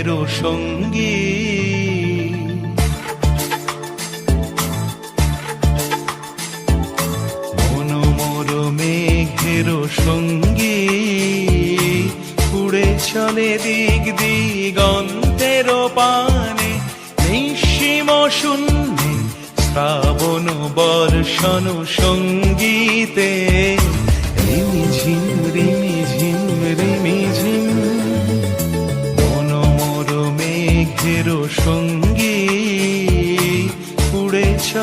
মেঘের সঙ্গী। মনোমর সঙ্গী। চলে দিক দিগন্তের পানে নিঃসীম শূন্যে শ্রাবণ বর্ষণ সঙ্গীতে।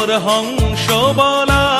মনোমোর হংস বলাকার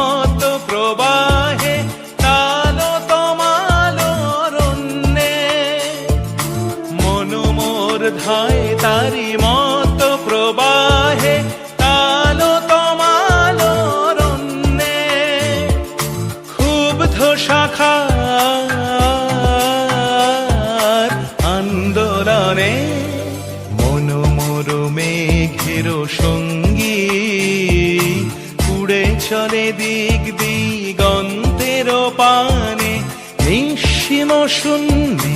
ধায় তারি মত প্রবাহে কালো তমালো রন্যে। ক্ষুব্ধ শাখার আন্দোলনে মনোমোর মেঘের সঙ্গী উড়ে চলে দিক দিগন্তের পানে নিঃসীম শূন্যে